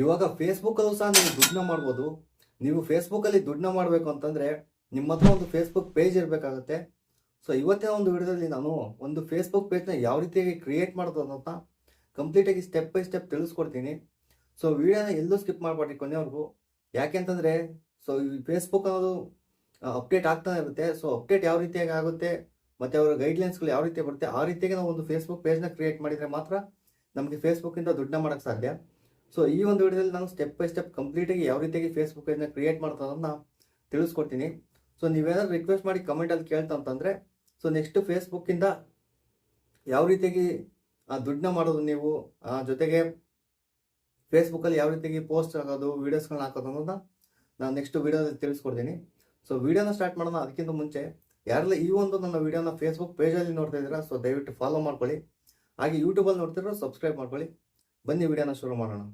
ಇವಾಗ ಫೇಸ್ಬುಕ್ಕಲ್ಲೂ ಸಹ ನೀವು ದುಡ್ಡನ್ನ ಮಾಡ್ಬೋದು. ನೀವು ಫೇಸ್ಬುಕ್ಕಲ್ಲಿ ದುಡ್ಡನ್ನ ಮಾಡಬೇಕು ಅಂತಂದರೆ ನಿಮ್ಮ ಹತ್ರ ಒಂದು ಫೇಸ್ಬುಕ್ ಪೇಜ್ ಇರಬೇಕಾಗುತ್ತೆ. ಸೊ ಇವತ್ತಿನ ಒಂದು ವಿಡಿಯೋದಲ್ಲಿ ನಾನು ಒಂದು ಫೇಸ್ಬುಕ್ ಪೇಜ್ನ ಯಾವ ರೀತಿಯಾಗಿ ಕ್ರಿಯೇಟ್ ಮಾಡೋದು ಅನ್ನೋದನ್ನ ಕಂಪ್ಲೀಟಾಗಿ ಸ್ಟೆಪ್ ಬೈ ಸ್ಟೆಪ್ ತಿಳಿಸ್ಕೊಡ್ತೀನಿ. ಸೊ ವಿಡಿಯೋನ ಎಲ್ಲೂ ಸ್ಕಿಪ್ ಮಾಡಬೇಡಿ ಕೊನೆವರೆಗೂ. ಯಾಕೆಂತಂದರೆ ಸೊ ಈ ಫೇಸ್ಬುಕ್ ಅನ್ನೋದು ಅಪ್ಡೇಟ್ ಆಗ್ತಾನೆ ಇರುತ್ತೆ. ಸೊ ಅಪ್ಡೇಟ್ ಯಾವ ರೀತಿಯಾಗಿ ಆಗುತ್ತೆ, ಮತ್ತು ಅವರ ಗೈಡ್ಲೈನ್ಸ್ಗಳು ಯಾವ ರೀತಿ ಬರುತ್ತೆ, ಆ ರೀತಿಯಾಗಿ ನಾವು ಒಂದು ಫೇಸ್ಬುಕ್ ಪೇಜ್ನ ಕ್ರಿಯೇಟ್ ಮಾಡಿದರೆ ಮಾತ್ರ ನಮಗೆ ಫೇಸ್ಬುಕ್ಕಿಂದ ದುಡ್ಡನ್ನ ಮಾಡೋಕ್ಕೆ ಸಾಧ್ಯ. ಸೊ ಈ ಒಂದು ವಿಡಿಯೋದಲ್ಲಿ ನಾನು ಸ್ಟೆಪ್ ಬೈ ಸ್ಟೆಪ್ ಕಂಪ್ಲೀಟಾಗಿ ಯಾವ ರೀತಿಯಾಗಿ ಫೇಸ್ಬುಕ್ ಪೇಜ್ನ ಕ್ರಿಯೇಟ್ ಮಾಡೋದನ್ನ ತಿಳಿಸ್ಕೊಡ್ತೀನಿ. ಸೊ ನೀವೇನಾದ್ರು ರಿಕ್ವೆಸ್ಟ್ ಮಾಡಿ ಕಮೆಂಟಲ್ಲಿ ಕೇಳ್ತಾ ಅಂತಂದರೆ ಸೊ ನೆಕ್ಸ್ಟ್ ಫೇಸ್ಬುಕ್ಕಿಂದ ಯಾವ ರೀತಿಯಾಗಿ ದುಡ್ಡನ್ನ ಮಾಡೋದು ನೀವು ಜೊತೆಗೆ ಫೇಸ್ಬುಕ್ಕಲ್ಲಿ ಯಾವ ರೀತಿಯಾಗಿ ಪೋಸ್ಟ್ ಆಗೋದು ವೀಡಿಯೋಸ್ಗಳನ್ನ ಹಾಕೋದು ಅನ್ನೋದನ್ನ ನಾನು ನೆಕ್ಸ್ಟ್ ವೀಡಿಯೋದಲ್ಲಿ ತಿಳಿಸ್ಕೊಡ್ತೀನಿ. ಸೊ ವಿಡಿಯೋನ ಸ್ಟಾರ್ಟ್ ಮಾಡೋಣ ಅದಕ್ಕಿಂತ ಮುಂಚೆ, ಯಾರೆಲ್ಲ ಈ ಒಂದು ನನ್ನ ವಿಡಿಯೋನ ಫೇಸ್ಬುಕ್ ಪೇಜಲ್ಲಿ ನೋಡ್ತಾ ಇದ್ದೀರಾ ಸೊ ದಯವಿಟ್ಟು ಫಾಲೋ ಮಾಡ್ಕೊಳ್ಳಿ. ಹಾಗೆ ಯೂಟ್ಯೂಬಲ್ಲಿ ನೋಡ್ತಿರೋ ಸಬ್ಸ್ಕ್ರೈಬ್ ಮಾಡ್ಕೊಳ್ಳಿ. ಬನ್ನಿ ವಿಡಿಯೋನ ಶುರು ಮಾಡೋಣ.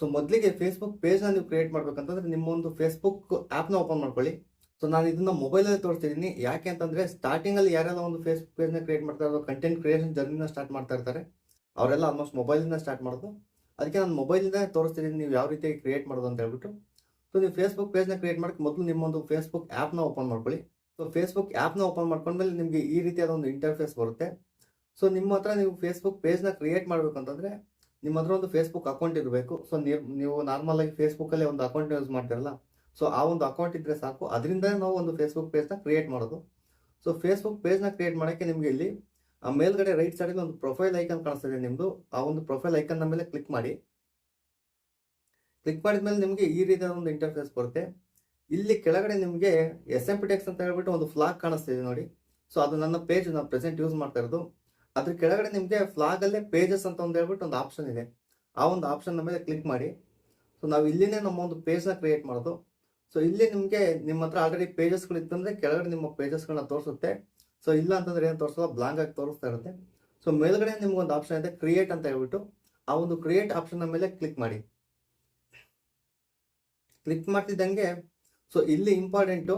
ಸೊ ಮೊದಲಿಗೆ ಫೇಸ್ಬುಕ್ ಪೇಜ್ನ ನೀವು ಕ್ರಿಯೇಟ್ ಮಾಡ್ಬೇಕಂತಂದ್ರೆ ನಿಮ್ಮ ಒಂದು ಫೇಸ್ಬುಕ್ ಆ್ಯಪ್ನ ಓಪನ್ ಮಾಡ್ಕೊಳ್ಳಿ. ಸೊ ನಾನು ಇದನ್ನ ಮೊಬೈಲಲ್ಲಿ ತೋರಿಸ್ತಿದ್ದೀನಿ ಯಾಕೆ ಅಂತಂದ್ರೆ ಸ್ಟಾರ್ಟಿಂಗ್ ಅಲ್ಲಿ ಯಾರೆಲ್ಲ ಒಂದು ಫೇಸ್ಬುಕ್ ಪೇಜ್ನ ಕ್ರಿಯೇಟ್ ಮಾಡ್ತಾ ಇರೋ ಕಂಟೆಂಟ್ ಕ್ರಿಯೇಷನ್ ಜರ್ನಿನ ಸ್ಟಾರ್ಟ್ ಮಾಡ್ತಾ ಇರ್ತಾರೆ. ಅವರೆಲ್ಲ ಆಲ್ಮೋಸ್ಟ್ ಮೊಬೈಲಿಂದ ಸ್ಟಾರ್ಟ್ ಮಾಡೋದು. ಅದಕ್ಕೆ ನಾನು ಮೊಬೈಲಿಂದ ತೋರಿಸ್ತಿದ್ದೀನಿ ನೀವು ಯಾವ ರೀತಿಯಾಗಿ ಕ್ರಿಯೇಟ್ ಮಾಡೋದು ಅಂತ ಹೇಳ್ಬಿಟ್ಟು. ಸೊ ನೀವು ಫೇಸ್ಬುಕ್ ಪೇಜ್ನ ಕ್ರಿಯೇಟ್ ಮಾಡಕ್ಕೆ ಮೊದಲು ನಿಮ್ಮೊಂದು ಫೇಸ್ಬುಕ್ ಆ್ಯಪ್ನ ಓಪನ್ ಮಾಡ್ಕೊಳ್ಳಿ. ಸೊ ಫೇಸ್ಬುಕ್ ಆ್ಯಪ್ನ ಓಪನ್ ಮಾಡ್ಕೊಂಡ್ಮೇಲೆ ನಿಮಗೆ ಈ ರೀತಿಯಾದ ಒಂದು ಇಂಟರ್ಫೇಸ್ ಬರುತ್ತೆ. ಸೊ ನಿಮ್ಮ ಹತ್ರ ನೀವು ಫೇಸ್ಬುಕ್ ಪೇಜ್ನ ಕ್ರಿಯೇಟ್ ಮಾಡಬೇಕು ಅಂತಂದ್ರೆ ನಿಮ್ಮ ಹತ್ರ ಒಂದು ಫೇಸ್ಬುಕ್ ಅಕೌಂಟ್ ಇರಬೇಕು. ಸೊ ನೀವು ನಾರ್ಮಲ್ ಆಗಿ ಫೇಸ್ಬುಕ್ಕಲ್ಲೇ ಒಂದು ಅಕೌಂಟ್ ಯೂಸ್ ಮಾಡ್ತಿರಲ್ಲ. ಸೊ ಆ ಒಂದು ಅಕೌಂಟ್ ಇದ್ರೆ ಸಾಕು. ಅದರಿಂದ ನಾವು ಒಂದು ಫೇಸ್ಬುಕ್ ಪೇಜ್ನ ಕ್ರಿಯೇಟ್ ಮಾಡೋದು. ಸೊ ಫೇಸ್ಬುಕ್ ಪೇಜ್ನ ಕ್ರಿಯೇಟ್ ಮಾಡೋಕ್ಕೆ ನಿಮಗೆ ಇಲ್ಲಿ, ಆ ಮೇಲ್ಗಡೆ ರೈಟ್ ಸೈಡಲ್ಲಿ ಒಂದು ಪ್ರೊಫೈಲ್ ಐಕನ್ ಕಾಣಿಸ್ತಿದೆ ನಿಮ್ಮದು ಆ ಒಂದು ಪ್ರೊಫೈಲ್ ಐಕನ್ನ ಮೇಲೆ ಕ್ಲಿಕ್ ಮಾಡಿ. ಕ್ಲಿಕ್ ಮಾಡಿದ್ಮೇಲೆ ನಿಮಗೆ ಈ ರೀತಿಯ ಒಂದು ಇಂಟರ್ಫೇಸ್ ಬರುತ್ತೆ. ಇಲ್ಲಿ ಕೆಳಗಡೆ ನಿಮಗೆ ಎಸ್ ಎಂ ಪಿ ಟೆಕ್ಸ್ ಅಂತ ಹೇಳ್ಬಿಟ್ಟು ಒಂದು ಫ್ಲಾಗ್ ಕಾಣಿಸ್ತಿದೆ ನೋಡಿ. ಸೊ ಅದು ನನ್ನ ಪೇಜ್ ನಾನು ಪ್ರೆಸೆಂಟ್ ಯೂಸ್ ಮಾಡ್ತಾ ಇರೋದು. ಅದ್ರ ಕೆಳಗಡೆ ನಿಮಗೆ ಫ್ಲಾಗ್ ಅಲ್ಲೇ ಪೇಜಸ್ ಅಂತ ಒಂದು ಹೇಳ್ಬಿಟ್ಟು ಒಂದು ಆಪ್ಷನ್ ಇದೆ. ಆ ಒಂದು ಆಪ್ಷನ್ ಮೇಲೆ ಕ್ಲಿಕ್ ಮಾಡಿ. ಸೊ ನಾವು ಇಲ್ಲಿನೇ ನಮ್ಮ ಒಂದು ಪೇಜ್ನ ಕ್ರಿಯೇಟ್ ಮಾಡೋದು. ಸೊ ಇಲ್ಲಿ ನಿಮಗೆ ನಿಮ್ಮ ಹತ್ರ ಆಲ್ರೆಡಿ ಪೇಜಸ್ಗಳು ಇತ್ತಂದ್ರೆ ಕೆಳಗಡೆ ನಿಮ್ಮ ಪೇಜಸ್ಗಳನ್ನ ತೋರಿಸುತ್ತೆ. ಸೊ ಇಲ್ಲ ಅಂತಂದ್ರೆ ಏನು ತೋರಿಸಲ್ಲ ಬ್ಲಾಂಕ್ ಆಗಿ ತೋರಿಸ್ತಾ ಇರುತ್ತೆ. ಸೊ ಮೇಲ್ಗಡೆ ನಿಮ್ಗೆ ಒಂದು ಆಪ್ಷನ್ ಇದೆ ಕ್ರಿಯೇಟ್ ಅಂತ ಹೇಳ್ಬಿಟ್ಟು. ಆ ಒಂದು ಕ್ರಿಯೇಟ್ ಆಪ್ಷನ್ ಮೇಲೆ ಕ್ಲಿಕ್ ಮಾಡಿ. ಕ್ಲಿಕ್ ಮಾಡ್ತಿದ್ದಂಗೆ ಸೊ ಇಲ್ಲಿ ಇಂಪಾರ್ಟೆಂಟು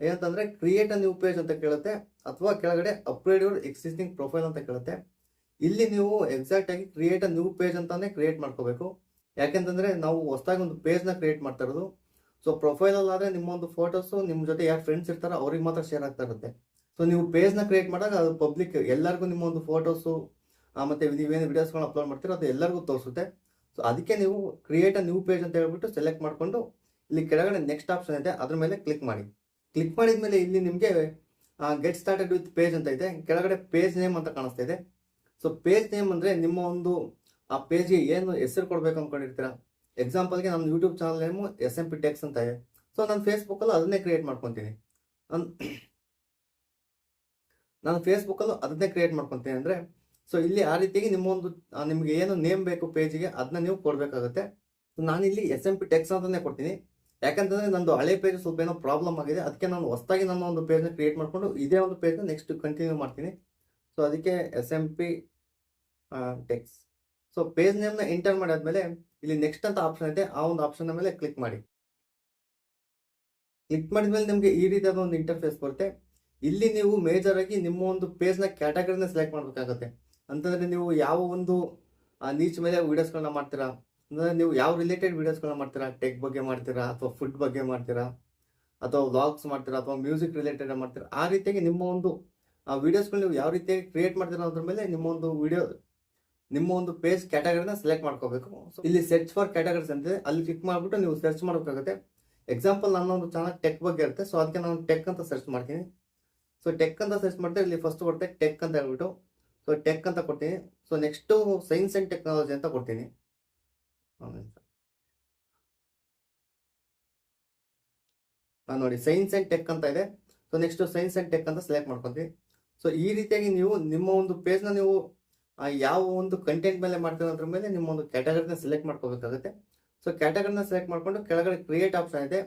ಏನಂತಂದ್ರೆ ಕ್ರಿಯೇಟ್ ಅ ನ್ಯೂ ಪೇಜ್ ಅಂತ ಕೇಳುತ್ತೆ. ಅಥವಾ ಕೆಳಗಡೆ ಅಪ್ಗ್ರೇಡ್ ಯುವರ್ ಎಕ್ಸಿಸ್ಟಿಂಗ್ ಪ್ರೊಫೈಲ್ ಅಂತ ಕೇಳುತ್ತೆ. ಇಲ್ಲಿ ನೀವು ಎಕ್ಸಾಕ್ಟ್ ಆಗಿ ಕ್ರಿಯೇಟ್ ಅ ನ್ಯೂ ಪೇಜ್ ಅಂತಾನೆ ಕ್ರಿಯೇಟ್ ಮಾಡ್ಕೋಬೇಕು. ಯಾಕೆಂತಂದ್ರೆ ನಾವು ಹೊಸದಾಗಿ ಒಂದು ಪೇಜ್ನ ಕ್ರಿಯೇಟ್ ಮಾಡ್ತಾ ಇರೋದು. ಸೊ ಪ್ರೊಫೈಲಲ್ಲಿ ಆದರೆ ನಿಮ್ಮ ಒಂದು ಫೋಟೋಸು ನಿಮ್ಮ ಜೊತೆ ಯಾರು ಫ್ರೆಂಡ್ಸ್ ಇರ್ತಾರೋ ಅವ್ರಿಗೆ ಮಾತ್ರ ಶೇರ್ ಆಗ್ತಾ ಇರುತ್ತೆ. ಸೊ ನೀವು ಪೇಜ್ನ ಕ್ರಿಯೇಟ್ ಮಾಡಾಗ ಅದು ಪಬ್ಲಿಕ್ ಎಲ್ಲರಿಗೂ ನಿಮ್ಮ ಒಂದು ಫೋಟೋಸು ಮತ್ತೆ ನೀವೇನು ವಿಡಿಯೋಸ್ಗಳನ್ನ ಅಪ್ಲೋಡ್ ಮಾಡ್ತೀರೋ ಅದು ಎಲ್ಲರಿಗೂ ತೋರಿಸುತ್ತೆ. ಸೊ ಅದಕ್ಕೆ ನೀವು ಕ್ರಿಯೇಟ್ ಅ ನ್ಯೂ ಪೇಜ್ ಅಂತ ಹೇಳ್ಬಿಟ್ಟು ಸೆಲೆಕ್ಟ್ ಮಾಡಿಕೊಂಡು ಇಲ್ಲಿ ಕೆಳಗಡೆ ನೆಕ್ಸ್ಟ್ ಆಪ್ಷನ್ ಇದೆ. ಅದ್ರ ಮೇಲೆ ಕ್ಲಿಕ್ ಮಾಡಿ. ಕ್ಲಿಕ್ ಮಾಡಿದ ಮೇಲೆ ಇಲ್ಲಿ ನಿಮಗೆ ಗೆಟ್ ಸ್ಟಾರ್ಟೆಡ್ ವಿತ್ ಪೇಜ್ ಅಂತ ಇದೆ. ಕೆಳಗಡೆ ಪೇಜ್ ನೇಮ್ ಅಂತ ಕಾಣಿಸ್ತಾ ಇದೆ. ಸೊ ಪೇಜ್ ನೇಮ್ ಅಂದರೆ ನಿಮ್ಮ ಒಂದು ಆ ಪೇಜ್ಗೆ ಏನು ಹೆಸರು ಕೊಡಬೇಕು ಅಂದ್ಕೊಂಡಿರ್ತೀರಾ ಎಕ್ಸಾಂಪಲ್ಗೆ ನಮ್ಮ YouTube channel name S M P techs ಅಂತ ಇದೆ. ಸೊ ನಾನು ಫೇಸ್ಬುಕ್ಕಲ್ಲೂ ಅದನ್ನೇ ಕ್ರಿಯೇಟ್ ಮಾಡ್ಕೊತೀನಿ. ನಾನು ನಾನು ಫೇಸ್ಬುಕ್ಕಲ್ಲೂ ಅದನ್ನೇ ಕ್ರಿಯೇಟ್ ಮಾಡ್ಕೊತೀನಿ ಅಂದರೆ ಸೊ ಇಲ್ಲಿ ಆ ರೀತಿಯಾಗಿ ನಿಮ್ಮ ಒಂದು ಆ, ನಿಮ್ಗೆ ಏನು ನೇಮ್ ಬೇಕು ಪೇಜಿಗೆ ಅದನ್ನ ನೀವು ಕೊಡಬೇಕಾಗುತ್ತೆ. ನಾನಿಲ್ಲಿ ಎಸ್ ಎಂ ಪಿ ಟೆಕ್ಸ್ ಅಂತಾನೆ ಕೊಡ್ತೀನಿ. ಯಾಕಂತಂದ್ರೆ ನಂದು ಹಳೆ ಪೇಜ್ ಸ್ವಲ್ಪ ಏನೋ ಪ್ರಾಬ್ಲಮ್ ಆಗಿದೆ. ಅದಕ್ಕೆ ನಾನು ಹೊಸದಾಗಿ ನನ್ನ ಒಂದು ಪೇಜ್ನ ಕ್ರಿಯೇಟ್ ಮಾಡಿಕೊಂಡು ಇದೇ ಒಂದು ಪೇಜ್ನ ನೆಕ್ಸ್ಟ್ ಕಂಟಿನ್ಯೂ ಮಾಡ್ತೀನಿ. ಸೊ ಅದಕ್ಕೆ S M P techs so page ನೇಮ್ನ enter ಮಾಡಾದ್ಮೇಲೆ ಇಲ್ಲಿ ನೆಕ್ಸ್ಟ್ ಅಂತ ಆಪ್ಷನ್ ಇದೆ. ಆ ಒಂದು ಆಪ್ಷನ್ ಮೇಲೆ ಕ್ಲಿಕ್ ಮಾಡಿ. ಕ್ಲಿಕ್ ಮಾಡಿದ್ಮೇಲೆ ನಿಮಗೆ ಈ ರೀತಿಯಾದ ಒಂದು ಇಂಟರ್ಫೇಸ್ ಬರುತ್ತೆ. ಇಲ್ಲಿ ನೀವು ಮೇಜರ್ ಆಗಿ ನಿಮ್ಮ ಒಂದು ಪೇಜ್ನ ಕ್ಯಾಟಗರಿನ ಸೆಲೆಕ್ಟ್ ಮಾಡಬೇಕಾಗುತ್ತೆ. ಅಂತಂದ್ರೆ ನೀವು ಯಾವ ಒಂದು ನೀಚ್ ಮೇಲೆ ವಿಡಿಯೋಸ್ಗಳನ್ನ ಮಾಡ್ತೀರಾ? ನೀವು ಯಾವ ರಿಲೇಟೆಡ್ ವೀಡಿಯೋಸ್ಗಳನ್ನ ಮಾಡ್ತೀರಾ? ಟೆಕ್ ಬಗ್ಗೆ ಮಾಡ್ತೀರಾ? ಅಥವಾ ಫುಡ್ ಬಗ್ಗೆ ಮಾಡ್ತೀರಾ? ಅಥವಾ ವ್ಲಾಗ್ಸ್ ಮಾಡ್ತೀರಾ? ಅಥವಾ ಮ್ಯೂಸಿಕ್ ರಿಲೇಟೆಡ್ ಮಾಡ್ತೀರಾ? ಆ ರೀತಿಯಾಗಿ ನಿಮ್ಮ ಒಂದು, ಆ ವೀಡಿಯೋಸ್ಗಳು ನೀವು ಯಾವ ರೀತಿಯಾಗಿ ಕ್ರಿಯೇಟ್ ಮಾಡ್ತೀರಾ ಅದ್ರ ಮೇಲೆ ನಿಮ್ಮ ಒಂದು ವಿಡಿಯೋ ನಿಮ್ಮ ಒಂದು ಪೇಜ್ ಕ್ಯಾಟಗರಿನ ಸೆಲೆಕ್ಟ್ ಮಾಡ್ಕೋಬೇಕು. ಇಲ್ಲಿ ಸರ್ಚ್ ಫಾರ್ ಕ್ಯಾಟಗರಿಸ್ ಅಂತ ಅಲ್ಲಿ ಕ್ಲಿಕ್ ಮಾಡಿಬಿಟ್ಟು ನೀವು ಸರ್ಚ್ ಮಾಡಬೇಕಾಗುತ್ತೆ. ಎಕ್ಸಾಂಪಲ್ ನನ್ನ ಒಂದು ಚಾನಲ್ ಟೆಕ್ ಬಗ್ಗೆ ಇರುತ್ತೆ. ಸೊ ಅದಕ್ಕೆ ನಾನು ಟೆಕ್ ಅಂತ ಸರ್ಚ್ ಮಾಡ್ತೀನಿ. ಸೊ ಟೆಕ್ ಅಂತ ಸರ್ಚ್ ಮಾಡಿದ್ರೆ ಇಲ್ಲಿ ಫಸ್ಟ್ ಬರುತ್ತೆ ಟೆಕ್ ಅಂತ ಹೇಳ್ಬಿಟ್ಟು. ಸೊ ಟೆಕ್ ಅಂತ ಕೊಡ್ತೀನಿ. So next science and technology ಅಂತ ಕೊಡ್ತೀನಿ. ಆ, ನೋಡಿ ಸೈನ್ಸ್ ಅಂಡ್ ಟೆಕ್ ಅಂತ ಇದೆ. So next science and tech ಅಂತ ಸೆಲೆಕ್ಟ್ ಮಾಡ್ಕೊತೀವಿ. ಸೊ ಈ ರೀತಿಯಾಗಿ ನೀವು ನಿಮ್ಮ ಒಂದು ಪೇಜ್ನ ನೀವು ಯಾವ ಒಂದು ಕಂಟೆಂಟ್ ಮೇಲೆ ಮಾಡ್ತೀರ ಮೇಲೆ ನಿಮ್ಮ ಒಂದು ಕ್ಯಾಟಗರಿನ ಸೆಲೆಕ್ಟ್ ಮಾಡ್ಕೋಬೇಕಾಗುತ್ತೆ. ಸೊ ಕ್ಯಾಟಗರಿನ ಸೆಲೆಕ್ಟ್ ಮಾಡ್ಕೊಂಡು ಕೆಳಗಡೆ ಕ್ರಿಯೇಟ್ ಆಪ್ಷನ್ ಇದೆ.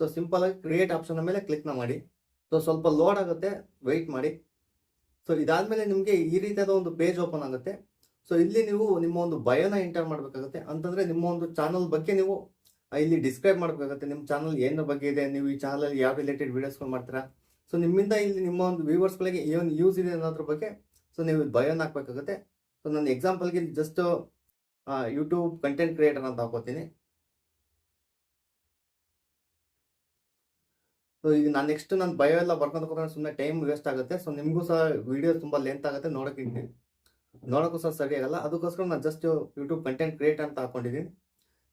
ಸೊ ಸಿಂಪಲ್ ಆಗಿ ಕ್ರಿಯೇಟ್ ಆಪ್ಷನ್ ಮೇಲೆ ಕ್ಲಿಕ್ನ ಮಾಡಿ. ಸೊ ಸ್ವಲ್ಪ ಲೋಡ್ ಆಗುತ್ತೆ ವೆಯ್ಟ್ ಮಾಡಿ. ಸೊ ಇದಾದ್ಮೇಲೆ ನಿಮಗೆ ಈ ರೀತಿಯಾದ ಒಂದು ಪೇಜ್ ಓಪನ್ ಆಗುತ್ತೆ. ಸೊ ಇಲ್ಲಿ ನೀವು ನಿಮ್ಮ ಒಂದು ಬಯೋನ ಎಂಟರ್ ಮಾಡಬೇಕಾಗುತ್ತೆ. ಅಂತಂದ್ರೆ ನಿಮ್ಮ ಒಂದು ಚಾನಲ್ ಬಗ್ಗೆ ನೀವು ಇಲ್ಲಿ ಡಿಸ್ಕ್ರೈಬ್ ಮಾಡಬೇಕಾಗುತ್ತೆ. ನಿಮ್ಮ ಚಾನಲ್ ಏನ ಬಗ್ಗೆ ಇದೆ, ನೀವು ಈ ಚಾನಲ್ ಯಾವ ರಿಲೇಟೆಡ್ ವಿಡಿಯೋಸ್ಗಳು ಮಾಡ್ತೀರಾ? ಸೊ ನಿಮ್ಮಿಂದ ಇಲ್ಲಿ ನಿಮ್ಮ ಒಂದು ವ್ಯೂವರ್ಸ್ಗಳಿಗೆ ಏನು ಯೂಸ್ ಇದೆ ಅನ್ನೋದ್ರ ಬಗ್ಗೆ ಸೊ ನೀವು ಭಯನ ಹಾಕ್ಬೇಕಾಗುತ್ತೆ. ಸೊ ನಾನು ಎಕ್ಸಾಂಪಲ್ಗೆ ಜಸ್ಟ್ ಯೂಟ್ಯೂಬ್ ಕಂಟೆಂಟ್ ಕ್ರಿಯೇಟರ್ ಅಂತ ಹಾಕೋತೀನಿ. ಸೊ ಈಗ ನಾನು ನೆಕ್ಸ್ಟ್ ನಾನು ಬಯೋ ಎಲ್ಲ ಬರ್ಕೊಂಡು ಸುಮ್ಮನೆ ಟೈಮ್ ವೇಸ್ಟ್ ಆಗುತ್ತೆ. ಸೊ ನಿಮಗೂ ಸಹ ವಿಡಿಯೋ ತುಂಬ ಲೆಂತ್ ಆಗುತ್ತೆ ನೋಡೋಕೆ. ನೋಡೋಕ್ಕೂ ಸಹ ಸರಿ ಆಗಲ್ಲ. ಅದಕ್ಕೋಸ್ಕರ ನಾನು ಜಸ್ಟ್ ಯೂಟ್ಯೂಬ್ ಕಂಟೆಂಟ್ ಕ್ರಿಯೇಟ್ ಅಂತ ಹಾಕೊಂಡಿದ್ದೀನಿ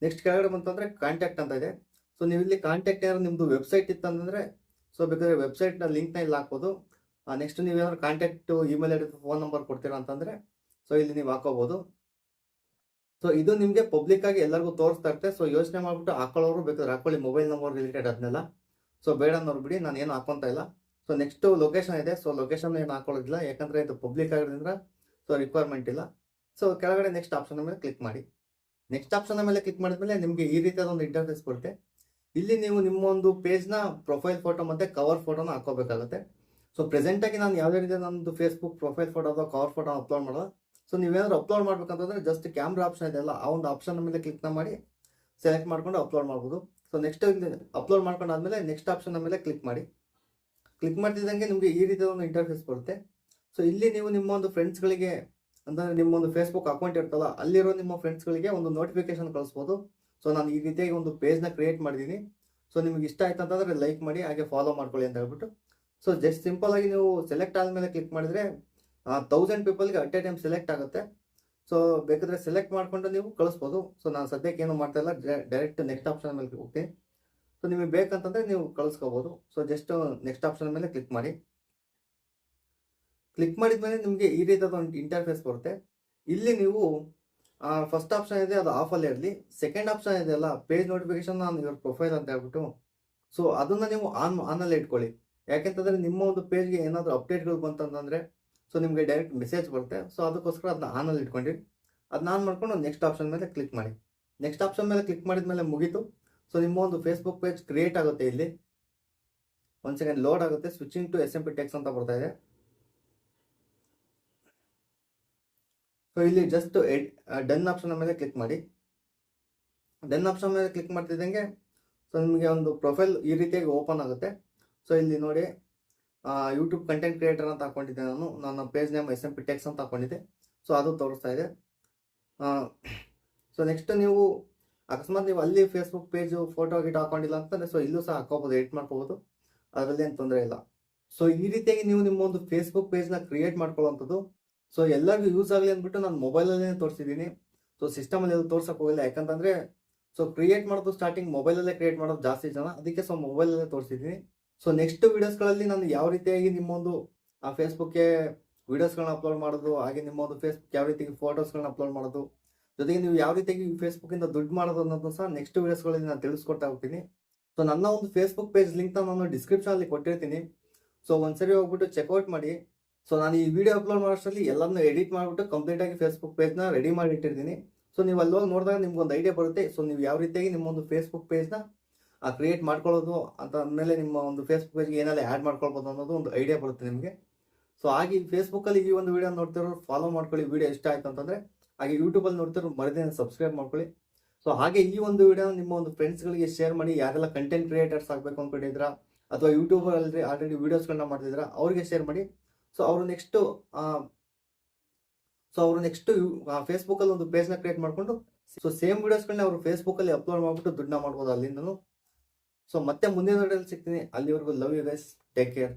ನೆಕ್ಸ್ಟ್ ಕೆಳಗಡೆ ಬಂತಂದರೆ ಕಾಂಟ್ಯಾಕ್ಟ್ ಅಂತ ಇದೆ. ಸೊ ನೀವು ಇಲ್ಲಿ ಕಾಂಟ್ಯಾಕ್ಟ್ ಏನಾದ್ರು ನಿಮ್ಮದು ವೆಬ್ಸೈಟ್ ಇತ್ತಂದ್ರೆ ಸೊ ಬೇಕಾದ್ರೆ ವೆಬ್ಸೈಟ್ನ ಲಿಂಕ್ನ ಇಲ್ಲಿ ಹಾಕ್ಬೋದು. ನೆಕ್ಸ್ಟ್ ನೀವು ಏನಾದ್ರು contact email ID phone number ಕೊಡ್ತೀರಾ ಅಂತಂದ್ರೆ ಸೊ ಇಲ್ಲಿ ನೀವು ಹಾಕೋಬಹುದು ಸೊ ಇದು ನಿಮಗೆ ಪಬ್ಲಿಕ್ ಆಗಿ ಎಲ್ಲರಿಗೂ ತೋರಿಸ್ತಾ ಇರುತ್ತೆ. ಸೊ ಯೋಚನೆ ಮಾಡ್ಬಿಟ್ಟು ಹಾಕೊಳ್ಳೋರು ಬೇಕಾದ್ರೆ ಹಾಕೊಳ್ಳಿ. ಮೊಬೈಲ್ ನಂಬರ್ ರಿಲೇಟೆಡ್ ಅದನ್ನೆಲ್ಲ. ಸೊ ಬೇಡ ಅನ್ನೋರು ಬಿಡಿ, ನಾನು ಏನು ಹಾಕೊಂತ ಇಲ್ಲ. ಸೊ ನೆಕ್ಸ್ಟ್ ಲೊಕೇಶನ್ ಇದೆ. ಸೊ ಲೊಕೇಶನ್ ಏನು ಹಾಕೊಳ್ಳೋದಿಲ್ಲ. ಯಾಕಂದ್ರೆ ಇದು ಪಬ್ಲಿಕ್ ಆಗಿರೋದ್ರಿಂದ ಸೊ ರಿಕ್ವೈರ್ಮೆಂಟ್ ಇಲ್ಲ. ಸೊ ಕೆಳಗಡೆ ನೆಕ್ಸ್ಟ್ ಆಪ್ಷನ್ ಮೇಲೆ ಕ್ಲಿಕ್ ಮಾಡಿ. ನೆಕ್ಸ್ಟ್ ಆಪ್ಷನ್ ಮೇಲೆ ಕ್ಲಿಕ್ ಮಾಡಿದ್ಮೇಲೆ ನಿಮಗೆ ಈ ರೀತಿಯಾದ ಒಂದು ಇಂಟರ್ಫೇಸ್ ಕೊಡುತ್ತೆ. ಇಲ್ಲಿ ನೀವು ನಿಮ್ಮ ಒಂದು ಪೇಜ್ನ ಪ್ರೊಫೈಲ್ ಫೋಟೋ ಮತ್ತೆ ಕವರ್ ಫೋಟೋನ ಹಾಕೋಬೇಕಾಗುತ್ತೆ ಸೊ ಪ್ರೆಸೆಂಟ್ ಆಗಿ ನಾನು ಯಾವುದೇ ರೀತಿಯ ನಂದು ಫೇಸ್ಬುಕ್ ಪ್ರೊಫೈಲ್ ಫೋಟೋ ಅಥವಾ ಕವರ್ ಫೋಟೋ ಅಪ್ಲೋಡ್ ಮಾಡೋದು ಸೊ ನೀವೇನಾದ್ರು ಅಪ್ಲೋಡ್ ಮಾಡ್ಬೇಕಂತಂದ್ರೆ ಜಸ್ಟ್ ಕ್ಯಾಮ್ರಾ ಆಪ್ಷನ್ ಇದೆಯಲ್ಲ ಆ ಒಂದು ಆಪ್ಷನ್ ಮೇಲೆ ಕ್ಲಿಕ್ ಮಾಡಿ ಸೆಲೆಕ್ಟ್ ಮಾಡ್ಕೊಂಡು ಅಪ್ಲೋಡ್ ಮಾಡ್ಬೋದು. ಸೊ ನೆಕ್ಸ್ಟ್ ಅಪ್ಲೋಡ್ ಮಾಡ್ಕೊಂಡಾದ್ಮೇಲೆ ನೆಕ್ಸ್ಟ್ ಆಪ್ಷನ್ ಮೇಲೆ ಕ್ಲಿಕ್ ಮಾಡಿ. ಕ್ಲಿಕ್ ಮಾಡ್ತಿದ್ದಂಗೆ ನಿಮಗೆ ಈ ರೀತಿಯ ಒಂದು ಇಂಟರ್ಫೇಸ್ ಬರುತ್ತೆ ಸೊ ಇಲ್ಲಿ ನೀವು ನಿಮ್ಮ ಒಂದು ಫ್ರೆಂಡ್ಸ್ಗಳಿಗೆ ಅಂದರೆ ನಿಮ್ಮ ಒಂದು ಫೇಸ್ಬುಕ್ ಅಕೌಂಟ್ ಇರ್ತಲ್ಲ, ಅಲ್ಲಿರೋ ನಿಮ್ಮ ಫ್ರೆಂಡ್ಸ್ಗಳಿಗೆ ಒಂದು ನೋಟಿಫಿಕೇಶನ್ ಕಳಿಸ್ಬೋದು. ಸೊ ನಾನು ಈ ರೀತಿಯಾಗಿ ಒಂದು ಪೇಜ್ನ ಕ್ರಿಯೇಟ್ ಮಾಡಿದ್ದೀನಿ ಸೊ ನಿಮ್ಗೆ ಇಷ್ಟ ಆಯ್ತು ಅಂತಂದ್ರೆ ಲೈಕ್ ಮಾಡಿ, ಹಾಗೆ ಫಾಲೋ ಮಾಡ್ಕೊಳ್ಳಿ ಅಂತ ಹೇಳ್ಬಿಟ್ಟು. ಸೊ ಜಸ್ಟ್ ಸಿಂಪಲ್ ಆಗಿ ನೀವು ಸೆಲೆಕ್ಟ್ ಆದಮೇಲೆ ಕ್ಲಿಕ್ ಮಾಡಿದ್ರೆ ತೌಸಂಡ್ ಪೀಪಲ್ಗೆ ಅಟ್ ಎ ಟೈಮ್ ಸೆಲೆಕ್ಟ್ ಆಗುತ್ತೆ. ಸೊ ಬೇಕಾದ್ರೆ ಸೆಲೆಕ್ಟ್ ಮಾಡಿಕೊಂಡು ನೀವು ಕಳಿಸ್ಬೋದು. ಸೊ ನಾನು ಸದ್ಯಕ್ಕೆ ಏನು ಮಾಡ್ತಾ ಇಲ್ಲ ಡೈರೆಕ್ಟ್ ನೆಕ್ಸ್ಟ್ ಆಪ್ಷನ್ ಮೇಲೆ ಹೋಗ್ತೀನಿ. ಸೊ ನಿಮಗೆ ಬೇಕಂತಂದ್ರೆ ನೀವು ಕಳಿಸ್ಕೋಬೋದು. ಸೊ ಜಸ್ಟ್ ನೆಕ್ಸ್ಟ್ ಆಪ್ಷನ್ ಮೇಲೆ ಕ್ಲಿಕ್ ಮಾಡಿ. ಕ್ಲಿಕ್ ಮಾಡಿದ ಮೇಲೆ ನಿಮಗೆ ಈ ರೀತಿಯಾದ ಒಂದು ಇಂಟರ್ಫೇಸ್ ಬರುತ್ತೆ. ಇಲ್ಲಿ ನೀವು ಫಸ್ಟ್ ಆಪ್ಷನ್ ಇದೆ, ಅದು ಆಫಲ್ಲಿ ಇರಲಿ. ಸೆಕೆಂಡ್ ಆಪ್ಷನ್ ಇದೆ ಅಲ್ಲ ಪೇಜ್ ನೋಟಿಫಿಕೇಶನ್ ನಾನು ಇವ್ರ ಪ್ರೊಫೈಲ್ ಅಂತ ಹೇಳ್ಬಿಟ್ಟು. ಸೊ ಅದನ್ನು ನೀವು ಆನ್ ಆನಲ್ಲಿ ಇಟ್ಕೊಳ್ಳಿ. ಯಾಕೆಂತಂದರೆ ನಿಮ್ಮ ಒಂದು ಪೇಜ್ಗೆ ಏನಾದರೂ ಅಪ್ಡೇಟ್ಗಳು ಬಂತಂದರೆ ಸೊ ನಿಮಗೆ ಡೈರೆಕ್ಟ್ ಮೆಸೇಜ್ ಬರುತ್ತೆ. ಸೊ ಅದಕ್ಕೋಸ್ಕರ ಅದನ್ನ ಆನಲ್ಲಿ ಇಟ್ಕೊಂಡು ಅದನ್ನ ಆನ್ ಮಾಡ್ಕೊಂಡು ನೆಕ್ಸ್ಟ್ ಆಪ್ಷನ್ ಮೇಲೆ ಕ್ಲಿಕ್ ಮಾಡಿ. ನೆಕ್ಸ್ಟ್ ಆಪ್ಷನ್ ಮೇಲೆ ಕ್ಲಿಕ್ ಮಾಡಿದ ಮೇಲೆ ಮುಗೀತು. ಸೊ ನಿಮ್ಮ ಒಂದು ಫೇಸ್ಬುಕ್ ಪೇಜ್ ಕ್ರಿಯೇಟ್ ಆಗುತ್ತೆ ಇಲ್ಲಿ. ಒಂದು ಸೆಕೆಂಡ್ ಲೋಡ್ ಆಗುತ್ತೆ. Switching to S M P techs ಅಂತ ಬರ್ತಾ ಇದೆ. ಸೊ ಇಲ್ಲಿ ಜಸ್ಟ್ ಡನ್ ಆಪ್ಷನ್ ಮೇಲೆ ಕ್ಲಿಕ್ ಮಾಡಿ. ಡನ್ ಆಪ್ಷನ್ ಮೇಲೆ ಕ್ಲಿಕ್ ಮಾಡ್ತಿದ್ದಂಗೆ ಸೊ ನಿಮಗೆ ಒಂದು ಪ್ರೊಫೈಲ್ ಈ ರೀತಿಯಾಗಿ ಓಪನ್ ಆಗುತ್ತೆ. ಸೊ ಇಲ್ಲಿ ನೋಡಿ ಯೂಟ್ಯೂಬ್ ಕಂಟೆಂಟ್ ಕ್ರಿಯೇಟರ್ ಅಂತ ಹಾಕೊಂಡಿದ್ದೆ ನಾನು. ನನ್ನ page name S M P techs ಅಂತ ಹಾಕೊಂಡಿದ್ದೆ. ಸೊ ಅದು ತೋರಿಸ್ತಾ ಇದೆ. ಸೊ ನೆಕ್ಸ್ಟ್ ನೀವು, ಅಕಸ್ಮಾತ್ ನೀವು ಅಲ್ಲಿ ಫೇಸ್ಬುಕ್ ಪೇಜು ಫೋಟೋ ಗಿಟ್ ಹಾಕೊಂಡಿಲ್ಲ ಅಂತಂದ್ರೆ ಸೊ ಇಲ್ಲೂ ಸಹ ಹಾಕೋಬಹುದು ಎಡಿಟ್ ಮಾಡ್ಕೋಬಹುದು ಅದರಲ್ಲಿ ಏನು ತೊಂದರೆ ಇಲ್ಲ. ಸೊ ಈ ರೀತಿಯಾಗಿ ನೀವು ನಿಮ್ಮ ಒಂದು ಫೇಸ್ಬುಕ್ ಪೇಜ್ನ ಕ್ರಿಯೇಟ್ ಮಾಡ್ಕೊಳ್ಳುವಂಥದ್ದು ಸೊ ಎಲ್ಲರಿಗೂ ಯೂಸ್ ಆಗಲಿ ಅಂದ್ಬಿಟ್ಟು ನಾನು ಮೊಬೈಲಲ್ಲೇ ತೋರಿಸಿದ್ದೀನಿ. ಸೊ ಸಿಸ್ಟಮಲ್ಲಿ ಎಲ್ಲ ತೋರ್ಸಕ್ಕೆ ಹೋಗಿಲ್ಲ. ಯಾಕಂತಂದ್ರೆ ಸೊ ಕ್ರಿಯೇಟ್ ಮಾಡೋದು ಸ್ಟಾರ್ಟಿಂಗ್ ಮೊಬೈಲಲ್ಲೇ ಕ್ರಿಯೇಟ್ ಮಾಡೋದು ಜಾಸ್ತಿ ಜನ. ಅದಕ್ಕೆ ಸೊ ಮೊಬೈಲಲ್ಲೇ ತೋರಿಸಿದ್ದೀನಿ. ಸೊ ನೆಕ್ಸ್ಟ್ ವೀಡಿಯೋಸ್ಗಳಲ್ಲಿ ನಾನು ಯಾವ ರೀತಿಯಾಗಿ ನಿಮ್ಮೊಂದು, ಆ ಫೇಸ್ಬುಕ್ಗೆ ವೀಡಿಯೋಸ್ಗಳನ್ನ ಅಪ್ಲೋಡ್ ಮಾಡೋದು, ಹಾಗೆ ನಿಮ್ಮೊಂದು ಫೇಸ್ಬುಕ್ ಯಾವ ರೀತಿ ಫೋಟೋಸ್ಗಳನ್ನ ಅಪ್ಲೋಡ್ ಮಾಡೋದು, ಜೊತೆಗೆ ನೀವು ಯಾವ ರೀತಿಯಾಗಿ ಫೇಸ್ಬುಕ್ ಇಂದ ದುಡ್ಡು ಮಾಡೋದು ಅನ್ನೋದನ್ನು ಸಹ ನೆಕ್ಸ್ಟ್ ವೀಡಿಯೋಸ್ಗಳಲ್ಲಿ ನಾನು ತಿಳಿಸ್ಕೊಡ್ತಾ ಹೋಗ್ತೀನಿ. ಸೊ ನನ್ನ ಒಂದು ಫೇಸ್ಬುಕ್ ಪೇಜ್ ಲಿಂಕ್ ನಾನು ಡಿಸ್ಕ್ರಿಪ್ಷನ್ ಅಲ್ಲಿ ಕೊಟ್ಟಿರ್ತೀನಿ. ಸೊ ಒಂದ್ಸರಿ ಹೋಗ್ಬಿಟ್ಟು ಚೆಕ್ಔಟ್ ಮಾಡಿ. ಸೊ ನಾನು ಈ ವಿಡಿಯೋ ಅಪ್ಲೋಡ್ ಮಾಡೋಷ್ಟರಲ್ಲಿ ಎಲ್ಲಾನು ಎಡಿಟ್ ಮಾಡಿಬಿಟ್ಟು ಕಂಪ್ಲೀಟ್ ಆಗಿ ಫೇಸ್ಬುಕ್ ಪೇಜ್ನ ರೆಡಿ ಮಾಡಿ ಇಟ್ಟಿರ್ತೀನಿ. ಸೊ ನೀವು ಅಲ್ಲಿ ಹೋಗಿ ನೋಡಿದಾಗ ನಿಮ್ಗೆ ಒಂದು ಐಡಿಯಾ ಬರುತ್ತೆ. ಸೊ ನೀವು ಯಾವ ರೀತಿಯಾಗಿ ನಿಮ್ಮ ಒಂದು ಫೇಸ್ಬುಕ್ ಪೇಜ್ನ ಕ್ರಿಯೇಟ್ ಮಾಡ್ಕೊಳ್ಳೋದು ಅಂತ ಅಂದಮೇಲೆ ನಿಮ್ಮ ಒಂದು ಫೇಸ್ಬುಕ್ ಪೇಜ್ಗೆ ಏನೆಲ್ಲ ಆ್ಯಡ್ ಮಾಡ್ಕೊಳ್ಬೋದು ಅನ್ನೋದು ಒಂದು ಐಡಿಯಾ ಬರುತ್ತೆ ನಿಮಗೆ. ಸೊ ಹಾಗೆ ಫೇಸ್ಬುಕ್ಕಲ್ಲಿ ಈ ಒಂದು ವಿಡಿಯೋ ನೋಡ್ತಿರೋ ಫಾಲೋ ಮಾಡ್ಕೊಳ್ಳಿ. ವಿಡಿಯೋ ಇಷ್ಟ ಆಯ್ತು ಅಂತಂದರೆ, ಹಾಗೆ ಯೂಟ್ಯೂಬಲ್ಲಿ ನೋಡ್ತಿರೋ ಮರದೇನ ಸಬ್ಸ್ಕ್ರೈಬ್ ಮಾಡ್ಕೊಳ್ಳಿ. ಸೊ ಹಾಗೆ ಈ ಒಂದು ವಿಡಿಯೋ ನಿಮ್ಮ ಒಂದು ಫ್ರೆಂಡ್ಸ್ಗಳಿಗೆ ಶೇರ್ ಮಾಡಿ, ಯಾರೆಲ್ಲ ಕಂಟೆಂಟ್ ಕ್ರಿಯೇಟರ್ಸ್ ಆಗಬೇಕು ಅಂದ್ಕೊಂಡಿದ್ರಾ ಅಥವಾ ಯೂಟ್ಯೂಬಲ್ಲಿ ಆಲ್ರೆಡಿ ವೀಡಿಯೋಸ್ಗಳನ್ನ ಮಾಡ್ತಿದ್ದೀರಾ, ಅವ್ರಿಗೆ ಶೇರ್ ಮಾಡಿ. ಸೊ ಅವರು ನೆಕ್ಸ್ಟ್ ಸೊ ಅವರು ನೆಕ್ಸ್ಟ್ ಫೇಸ್ಬುಕ್ಕಲ್ಲಿ ಒಂದು ಪೇಜ್ನ ಕ್ರಿಯೇಟ್ ಮಾಡಿಕೊಂಡು ಸೊ ಸೇಮ್ ವಿಡಿಯೋಸ್ಗಳನ್ನ ಅವರು ಫೇಸ್ಬುಕ್ಕಲ್ಲಿ ಅಪ್ಲೋಡ್ ಮಾಡ್ಬಿಟ್ಟು ದುಡ್ಡನ್ನ ಮಾಡ್ಬೋದು ಅಲ್ಲಿಂದ ಸೊ ಮತ್ತೆ ಮುಂದಿನ ಸಿಗ್ತೀನಿ. ಅಲ್ಲಿವರೆಗೂ love you guys take care